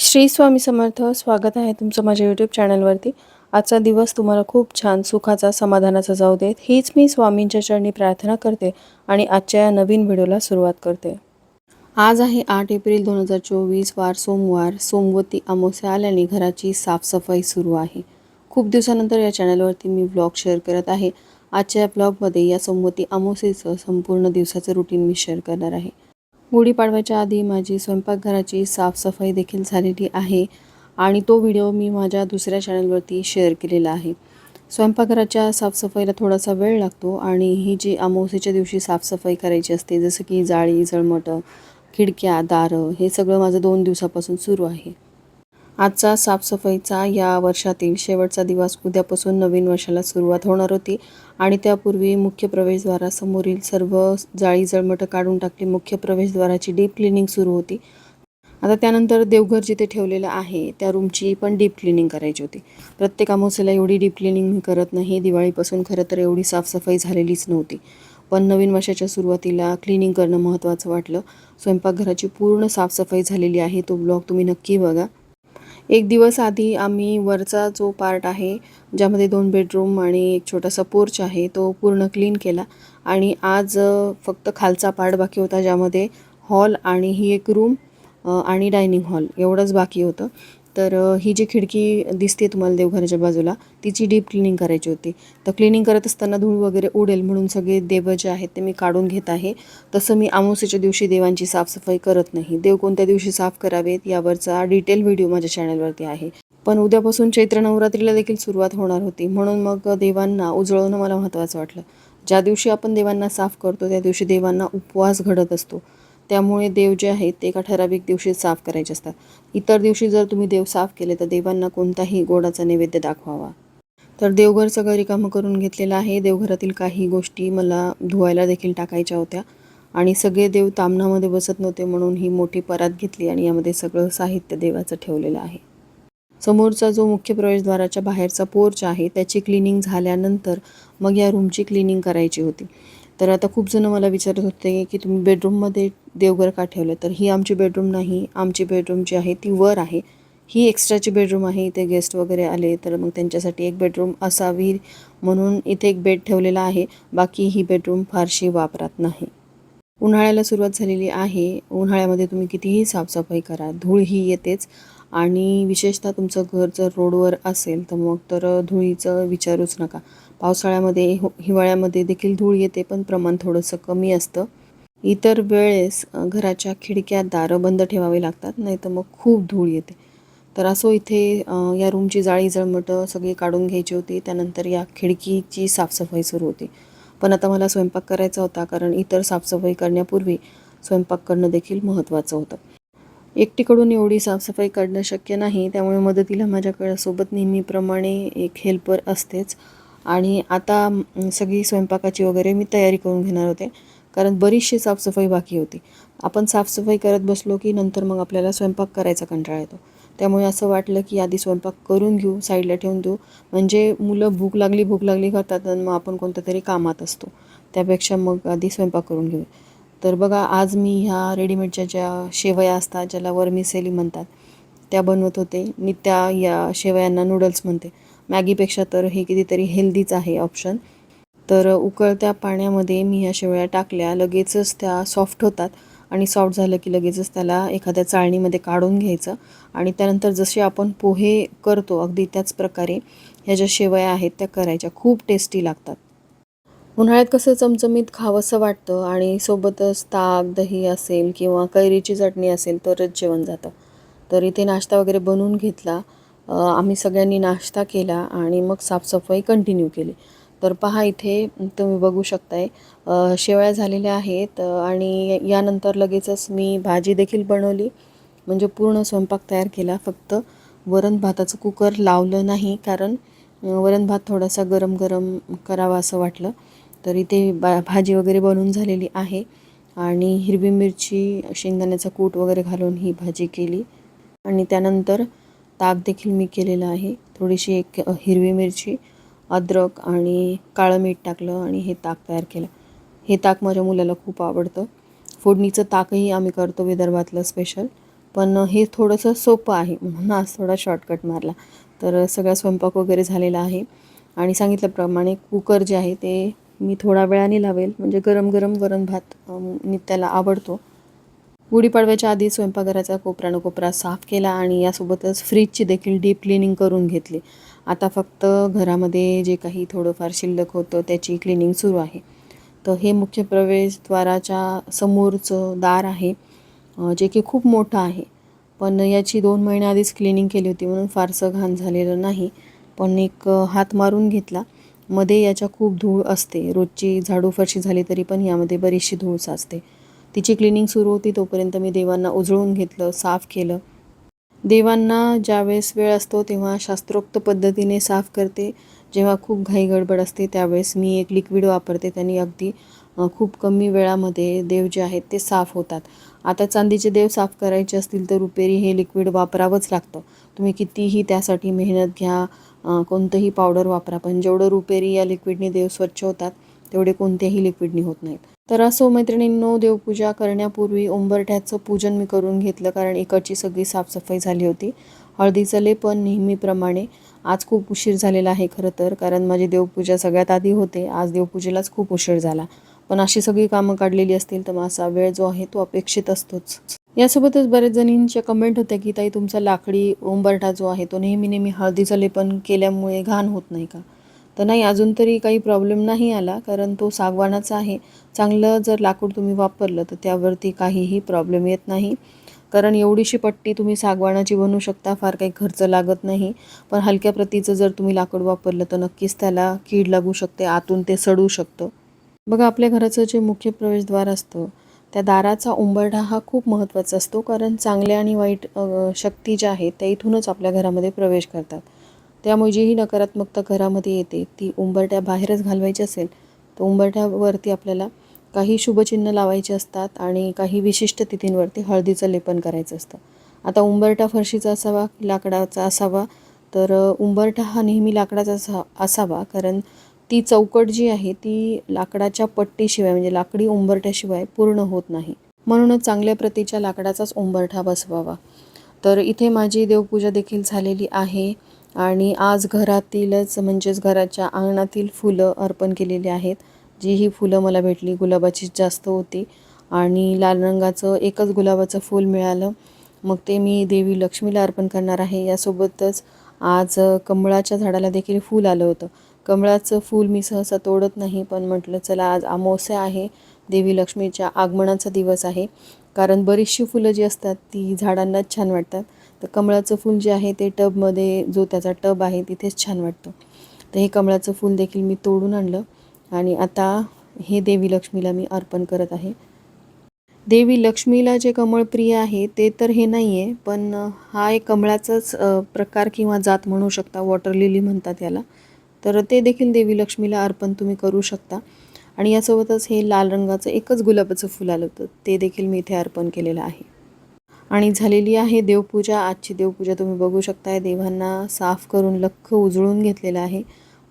श्री स्वामी समर्थ स्वागत आहे तुमचं माझ्या यूट्यूब चॅनलवरती आजचा दिवस तुम्हाला खूप छान सुखाचा समाधानाचा जाऊ देत. हीच मी स्वामींच्या चरणी प्रार्थना करते आणि आजच्या या नवीन व्हिडिओला सुरुवात करते. आज आहे आठ एप्रिल दोन हजार चोवीस वार सोमवार. सोमवती अमावस्या आल्याने घराची साफसफाई सुरू आहे. खूप दिवसानंतर या चॅनलवरती मी ब्लॉग शेअर करत आहे. आजच्या या ब्लॉगमध्ये या सोमवती अमावस्येचं संपूर्ण दिवसाचं रुटीन मी शेअर करणार आहे. गुढीपाडव्याच्या आधी माझी स्वयंपाकघराची साफसफाई देखील झालेली आहे आणि तो व्हिडिओ मी माझ्या दुसऱ्या चॅनलवरती शेअर केलेला आहे. स्वयंपाकघराच्या साफसफाईला थोडासा वेळ लागतो आणि ही जी अमावस्येच्या दिवशी साफसफाई करायची असते जसं की जाळी जळमटं खिडक्या दारं हे सगळं माझं दोन दिवसापासून सुरू आहे. आजचा साफसफाईचा या वर्षातील शेवटचा दिवस उद्यापासून नवीन वर्षाला सुरुवात होणार होती. आणि त्यापूर्वी मुख्य प्रवेशद्वारासमोरील सर्व जाळी जळमटं काढून टाकली मुख्य प्रवेशद्वाराची डीप क्लिनिंग सुरू होती. आता त्यानंतर देवघर जिथे ठेवलेलं आहे त्या रूमची पण डीप क्लिनिंग करायची होती. प्रत्येक अमावस्येला एवढी डीप क्लिनिंग मी करत नाही दिवाळीपासून खरं तर एवढी साफसफाई झालेलीच नव्हती. पण नवीन वर्षाच्या सुरुवातीला क्लिनिंग करणं महत्त्वाचं वाटलं. स्वयंपाकघराची पूर्ण साफसफाई झालेली आहे तो ब्लॉग तुम्ही नक्की बघा. एक दिवस आधी आम्ही वरचा जो पार्ट आहे ज्यामध्ये दोन बेडरूम आणि एक छोटासा पोर्च आहे तो पूर्ण क्लीन केला. आणि आज फक्त खालचा पार्ट बाकी होता ज्यामध्ये हॉल आणि ही एक रूम आणि डायनिंग हॉल एवढंच बाकी होतं. तर ही जी खिडकी दिसते तुम्हाला देवघराच्या बाजूला तिची डीप क्लिनिंग करायची होती. तर क्लिनिंग करत असताना धूळ वगैरे उडेल म्हणून सगळे देव जे आहेत ते मी काढून घेत आहे. तसं मी अमावस्येच्या दिवशी देवांची साफसफाई करत नाही. देव कोणत्या दिवशी साफ करावेत यावरचा डिटेल व्हिडिओ माझ्या चॅनलवरती आहे. पण उद्यापासून चैत्र नवरात्रीला देखील सुरुवात होणार होती. म्हणून मग देवांना उजळवणं मला महत्त्वाचं वाटलं. ज्या दिवशी आपण देवांना साफ करतो त्या दिवशी देवांना उपवास घडत असतो. त्यामुळे देव जे आहेत ते एका ठराविक दिवशी साफ करायचे असतात. इतर दिवशी जर तुम्ही देव साफ केले तर देवांना कोणताही गोडाचा नैवेद्य दाखवावा. तर देवघर सगळं रिकामं करून घेतलेलं आहे. देवघरातील काही गोष्टी मला धुवायला देखील टाकायच्या होत्या. आणि सगळे देव तामणामध्ये बसत नव्हते म्हणून ही मोठी परात घेतली आणि यामध्ये सगळं साहित्य देवाचं ठेवलेलं आहे. समोरचा जो मुख्य प्रवेशद्वाराच्या बाहेरचा पोर्च आहे त्याची क्लिनिंग झाल्यानंतर मग या रूमची क्लिनिंग करायची होती. तर आता खूप जण मला विचारत होते की तुम्ही बेडरूममध्ये देवघर का ठेवलं? तर ही आमची बेडरूम नाही. आमची बेडरूम जी आहे ती वर आहे. ही एक्स्ट्राची बेडरूम आहे. इथे गेस्ट वगैरे आले तर मग त्यांच्यासाठी एक बेडरूम असावी म्हणून इथे एक बेड ठेवलेला आहे. बाकी ही बेडरूम फारशी वापरात नाही. उन्हाळ्याला सुरुवात झालेली आहे. उन्हाळ्यामध्ये तुम्ही कितीही साफसफाई करा. धूळ ही येतेच. आणि विशेषतः तुमचं घर जर रोडवर असेल तर मग तर धुळीचं विचारूच नका. पावसाळ्यामध्ये हो- हिवाळ्यामध्ये देखील धूळ येते पण प्रमाण थोडंसं कमी असतं. इतर वेळेस घराच्या खिडक्या दारं बंद ठेवावे लागतात नाही तर मग खूप धूळ येते. तर असो इथे या रूमची जाळी जळमटं सगळी काढून घ्यायची होती त्यानंतर या खिडकीची साफसफाई सुरू होती. पण आता मला स्वयंपाक करायचा होता कारण इतर साफसफाई करण्यापूर्वी स्वयंपाक करणं देखील महत्त्वाचं होतं. एकटीकडून एवढी साफसफाई करणं शक्य नाही त्यामुळे मदतीला माझ्याकडे सोबत नेहमीप्रमाणे एक हेल्पर असतेच. आणि आता सगळी स्वयंपाकाची वगैरे मी तयारी करून घेणार होते कारण बरीचशी साफसफाई बाकी होती. आपण साफसफाई करत बसलो की नंतर मग आपल्याला स्वयंपाक करायचा कंटाळा येतो. त्यामुळे असं वाटलं की आधी स्वयंपाक करून घेऊ साईडला ठेवून देऊ. म्हणजे मुलं भूक लागली भूक लागली करतात आणि मग आपण कोणत्या तरी कामात असतो. त्यापेक्षा मग आधी स्वयंपाक करून घेऊ. तर बघा आज मी ह्या रेडीमेडच्या ज्या शेवया असतात ज्याला वर्मिसेली म्हणतात त्या बनवत होते. मी त्या या शेवयांना नूडल्स म्हणते. मॅगीपेक्षा तर हे कितीतरी हेल्दीच आहे ऑप्शन तर उकळत्या पाण्यामध्ये मी ह्या शेवळ्या टाकल्या लगेचच त्या सॉफ्ट होतात आणि सॉफ्ट झालं की लगेचच त्याला एखाद्या चाळणीमध्ये काढून घ्यायचं आणि त्यानंतर जसे आपण पोहे करतो अगदी त्याच प्रकारे ह्या ज्या शेवया आहेत त्या करायच्या खूप टेस्टी लागतात. उन्हाळ्यात कसं चमचमीत खावंसं वाटतं आणि सोबतच ताक दही असेल किंवा कैरीची चटणी असेल तरच जेवण जातं. तर इथे नाश्ता वगैरे बनवून घेतला आम्ही सगळ्यांनी नाश्ता केला आणि मग साफसफाई कंटिन्यू केली. तर पहा इथे तुम्ही बघू शकताय शेवळ्या झालेल्या आहेत आणि यानंतर लगेचच मी भाजी देखील बनवली. म्हणजे पूर्ण स्वयंपाक तयार केला फक्त वरण भाताचं कुकर लावलं नाही कारण वरण भात थोडासा गरम गरम करावा असं वाटलं. तर इथे बा भाजी वगैरे बनवून झालेली आहे आणि हिरवी मिरची शेंगदाण्याचा कूट वगैरे घालून ही भाजी केली. आणि त्यानंतर ताक देखील मी केलेलं आहे. थोडीशी एक हिरवी मिरची अद्रक आणि काळं मीठ टाकलं आणि हे ताक तयार केलं. हे ताक माझ्या मुलाला खूप आवडतं. फोडणीचं ताकही आम्ही करतो विदर्भातलं स्पेशल पण हे थोडंसं सोपं आहे म्हणून आज थोडा शॉर्टकट मारला. तर सगळा स्वयंपाक वगैरे झालेला आहे आणि सांगितल्याप्रमाणे कुकर जे आहे ते मी थोडा वेळाने लावेल. म्हणजे गरम गरम वरण भात नित्याला आवडतो. गुढीपाडव्याच्या आधी स्वयंपाकघराचा कोपरा कोपरा साफ केला आणि यासोबतच फ्रीजची देखील डीप क्लिनिंग करून घेतली. आता फक्त घरामध्ये जे काही थोडंफार शिल्लक होतं त्याची क्लिनिंग सुरू आहे. तर हे मुख्य प्रवेशद्वाराच्या समोरचं दार आहे जे की खूप मोठं आहे. पण याची दोन महिन्याआधीच क्लिनिंग केली होती म्हणून फारसं घाण झालेलं नाही. पण एक हात मारून घेतला. मध्ये याच्या खूप धूळ असते. रोजची झाडू फरशी झाली तरी पण यामध्ये बरीचशी धूळ साचते. तिची क्लिनिंग सुरू होती तोपर्यंत मी देवांना उजळून घेतलं साफ केलं. देवांना ज्यावेळेस वेळ असतो तेव्हा शास्त्रोक्त पद्धतीने साफ करते. जेव्हा खूप घाई गडबड असते त्यावेळेस मी एक लिक्विड वापरते. त्यांनी अगदी खूप कमी वेळामध्ये देव जे आहेत ते साफ होतात. आता चांदीचे देव साफ करायचे असतील तर रुपेरी हे लिक्विड वापरावंच लागतं. तुम्ही कितीही त्यासाठी मेहनत घ्या कोणतंही पावडर वापरा पण जेवढं रुपेरी या लिक्विडने देव स्वच्छ होतात तेवढे कोणत्याही लिक्विडनी होत नाहीत. तर असो मैत्रिणींनो देवपूजा करण्यापूर्वी उंबरठ्याचं पूजन मी करून घेतलं कारण इकडची सगळी साफसफाई झाली होती. हळदीचं लेपन नेहमीप्रमाणे. आज खूप उशीर झालेला आहे खरं तर कारण माझी देवपूजा सगळ्यात आधी होते. आज देवपूजेलाच खूप उशीर झाला. पण अशी सगळी कामं काढलेली असतील तर माझा वेळ जो आहे तो अपेक्षित असतोच. यासोबतच बरेच जणींच्या कमेंट होत्या की ताई तुमचा लाकडी उंबरठा जो आहे तो नेहमी नेहमी हळदीचं लेपन केल्यामुळे घाण होत नाही का? तर नाही अजून तरी काही प्रॉब्लेम नाही आला कारण तो सागवानाचा आहे. चांगलं जर लाकूड तुम्ही वापरलं तर त्यावरती काहीही प्रॉब्लेम येत नाही. कारण एवढीशी पट्टी तुम्ही सागवानाची बनवू शकता फार काही खर्च लागत नाही. पण हलक्या प्रतीचं जर तुम्ही लाकूड वापरलं तर नक्कीच त्याला कीड लागू शकते आतून ते सडू शकतं. बघा आपल्या घराचं जे मुख्य प्रवेशद्वार असतं त्या दाराचा उंबरठा हा खूप महत्त्वाचा असतो कारण चांगल्या आणि वाईट शक्ती ज्या आहेत त्या इथूनच आपल्या घरामध्ये प्रवेश करतात. त्यामुळे जी ही नकारात्मकता घरामध्ये येते ती उंबरट्या बाहेरच घालवायची असेल तर उंबरठ्यावरती आपल्याला काही शुभचिन्ह लावायचे असतात आणि काही विशिष्ट तिथींवरती हळदीचं लेपन करायचं असतं. आता उंबरठा फरशीचा असावा की लाकडाचा असावा तर उंबरठा हा नेहमी लाकडाचा असा असावा कारण ती चौकट जी आहे ती लाकडाच्या पट्टीशिवाय म्हणजे लाकडी उंबरठ्याशिवाय पूर्ण होत नाही. म्हणूनच चांगल्या प्रतीच्या लाकडाचाच उंबरठा बसवावा. तर इथे माझी देवपूजा देखील झालेली आहे. आणि आज घरातीलच म्हणजेच घराच्या अंगणातील फुलं अर्पण केलेली आहेत. जी ही फुलं मला भेटली. गुलाबाचीच जास्त होती आणि लाल रंगाचं एकच गुलाबाचं फूल मिळालं. मग ते मी देवी लक्ष्मीला अर्पण करणार आहे. यासोबतच आज कमळाच्या झाडाला देखील फूल आलं होतं. कमळाचं फूल मी सहसा तोडत नाही पण म्हटलं चला आज अमावस्या आहे. देवी लक्ष्मीच्या आगमनाचा दिवस आहे. कारण बरीचशी फुलं जी असतात ती झाडांनाच छान वाटतात. तर कमळाचं फूल जे आहे ते टबमध्ये जो त्याचा टब आहे तिथेच छान वाटतं. तर हे कमळाचं फूल देखील मी तोडून आणलं आणि आता हे देवी लक्ष्मीला मी अर्पण करत आहे. देवी लक्ष्मीला जे कमळ प्रिय आहे ते तर हे नाही आहे पण हा एक कमळाचाच प्रकार किंवा जात म्हणू शकता वॉटर लिली म्हणतात याला. तर ते देखील देवी लक्ष्मीला अर्पण तुम्ही करू शकता. आणि यासोबतच हे लाल रंगाचं एकच गुलाबाचं फुल आलं होतं ते देखील मी इथे अर्पण केलेलं आहे. आणि झालेली आहे देवपूजा. आजची देवपूजा तुम्ही बघू शकताय. देवांना साफ करून लख्ख उजळून घेतलेलं आहे.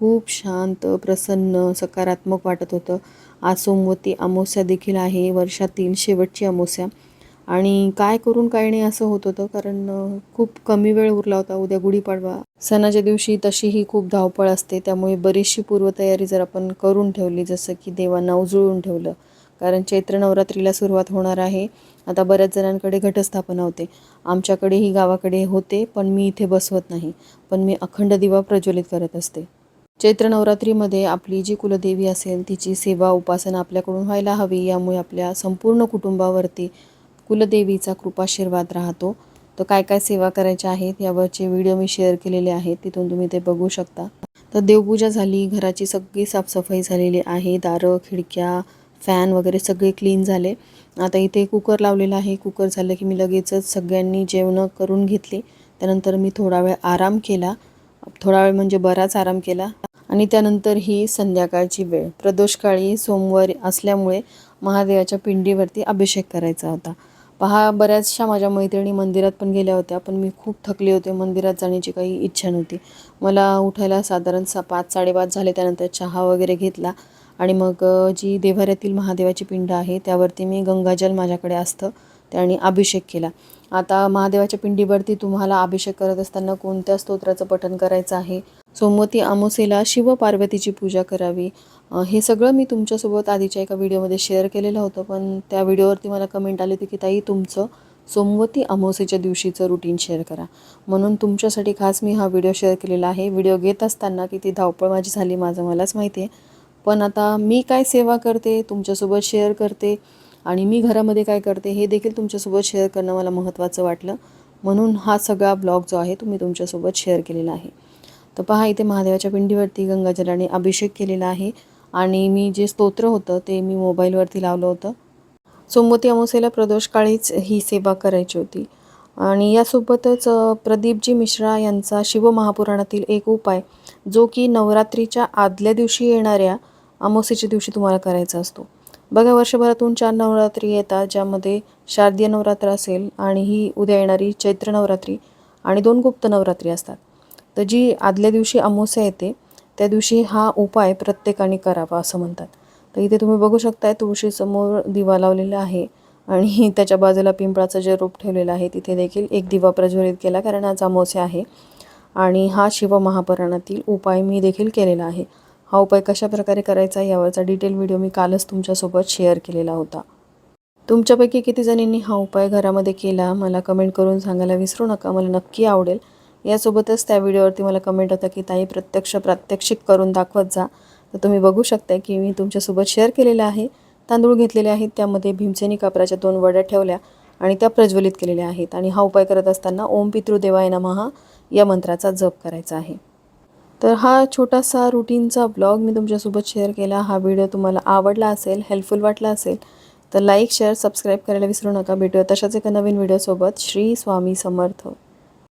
खूप शांत प्रसन्न सकारात्मक वाटत होतं. आज सोमवती अमावस्या देखील आहे. वर्षातील शेवटची अमावस्या. आणि काय करून काय नाही असं होत होतं कारण खूप कमी वेळ उरला होता. उद्या गुढीपाडवा. सणाच्या दिवशी तशीही खूप धावपळ असते. त्यामुळे बरीचशी पूर्वतयारी जर आपण करून ठेवली जसं की देवांना उजळून ठेवलं. कारण चैत्र नवरात्रीला सुरुवात होणार आहे. आता बऱ्याच जणांकडे घटस्थापना होते. आमच्याकडेही गावाकडे होते पण मी इथे बसवत नाही. पण मी अखंड दिवा प्रज्वलित करत असते. चैत्र नवरात्रीमध्ये आपली जी कुलदेवी असेल तिची सेवा उपासना आपल्याकडून व्हायला हवी यामुळे आपल्या संपूर्ण कुटुंबावरती कुलदेवीचा कृपाशीर्वाद राहतो. तर काय काय सेवा करायच्या आहेत यावरचे व्हिडिओ मी शेअर केलेले आहेत तिथून तुम्ही ते बघू शकता. तर देवपूजा झाली घराची सगळी साफसफाई झालेली आहे दारं खिडक्या फॅन वगैरे सगळे क्लीन झाले. आता इथे कुकर लावलेला आहे. कुकर झालं की मी लगेचच सगळ्यांनी जेवणं करून घेतली. त्यानंतर मी थोडा वेळ आराम केला. थोडा वेळ म्हणजे बराच आराम केला. आणि त्यानंतर ही संध्याकाळची वेळ. प्रदोषकाळी सोमवारी असल्यामुळे महादेवाच्या पिंडीवरती अभिषेक करायचा होता. पहा बऱ्याचशा माझ्या मैत्रिणी मंदिरात पण गेल्या होत्या पण मी खूप थकले होते. मंदिरात जाण्याची काही इच्छा नव्हती. मला उठायला साधारण सा पाच साडेपाच झाले. त्यानंतर चहा वगैरे घेतला. आणि मग जी देव्हाऱ्यातील महादेवाची पिंड आहे त्यावरती मी गंगाजल माझ्याकडे असतं त्याने अभिषेक केला. आता महादेवाच्या पिंडीवरती तुम्हाला अभिषेक करत असताना कोणत्या स्तोत्राचं पठण करायचं आहे? सोमवती अमावस्येला शिव पार्वतीची पूजा करावी. हे सगळं मी तुमच्यासोबत आधीच्या एका व्हिडिओमध्ये शेअर केलेलं होतं पण त्या व्हिडिओवरती मला कमेंट आली होती की ताई तुमचं सोमवती अमावस्येच्या दिवशीचं रुटीन शेअर करा. म्हणून तुमच्यासाठी खास मी हा व्हिडिओ शेअर केलेला आहे. व्हिडिओ घेत असताना किती धावपळ माझी झाली माझं मलाच माहिती आहे पण आता मी काय सेवा करते तुमच्यासोबत शेअर करते आणि मी घरामध्ये काय करते हे देखील तुमच्यासोबत शेअर करणं मला महत्त्वाचं वाटलं. म्हणून हा सगळा ब्लॉग जो आहे तो मी तुमच्यासोबत शेअर केलेला आहे. तर पहा इथे महादेवाच्या पिंडीवरती गंगाजलाने अभिषेक केलेला आहे आणि मी जे स्तोत्र होतं ते मी मोबाईलवरती लावलं होतं. सोमवती अमावस्येला प्रदोषकाळीच ही सेवा करायची होती. आणि यासोबतच प्रदीपजी मिश्रा यांचा शिवमहापुराणातील एक उपाय जो की नवरात्रीच्या आदल्या दिवशी येणाऱ्या अमावस्येच्या दिवशी तुम्हाला करायचा असतो. बघा वर्षभरातून चार नवरात्री येतात ज्यामध्ये शारदीय नवरात्र असेल आणि ही उद्या येणारी चैत्र नवरात्री आणि दोन गुप्त नवरात्री असतात. तर जी आदल्या दिवशी अमावस्या येते त्या दिवशी हा उपाय प्रत्येकाने करावा असं म्हणतात. तर इथे तुम्ही बघू शकताय तुळशीसमोर दिवा लावलेला आहे आणि त्याच्या बाजूला पिंपळाचं जे रोप ठेवलेलं आहे तिथे देखील एक दिवा प्रज्वलित केला कारण आज अमावस्या आहे. आणि हा शिवमहापुराणातील उपाय मी देखील केलेला आहे. हा उपाय कशा प्रकारे करायचा यावरचा डिटेल व्हिडिओ मी कालच तुमच्यासोबत शेअर केलेला होता. तुमच्यापैकी किती जणींनी हा उपाय घरामध्ये केला मला कमेंट करून सांगायला विसरू नका मला नक्की आवडेल. यासोबतच त्या व्हिडिओवरती मला कमेंट होता की ताई प्रत्यक्ष प्रात्यक्षिक करून दाखवत जा. तर तुम्ही बघू शकता की मी तुमच्यासोबत शेअर केलेलं आहे. तांदूळ घेतलेले आहेत त्यामध्ये भीमसेनी कापराच्या दोन वड्या ठेवल्या आणि त्या प्रज्वलित केलेल्या आहेत. आणि हा उपाय करत असताना ओम पितृदेवाय नमहा या मंत्राचा जप करायचा आहे. तर हा छोटासा रुटीनचा ब्लॉग मी तुमच्यासोबत शेअर केला. हा व्हिडिओ तुम्हाला आवडला असेल हेल्पफुल वाटला असेल तर लाईक शेअर सबस्क्राईब करायला विसरू नका. भेटूया तशाच एका नवीन व्हिडिओसोबत श्री स्वामी समर्थ.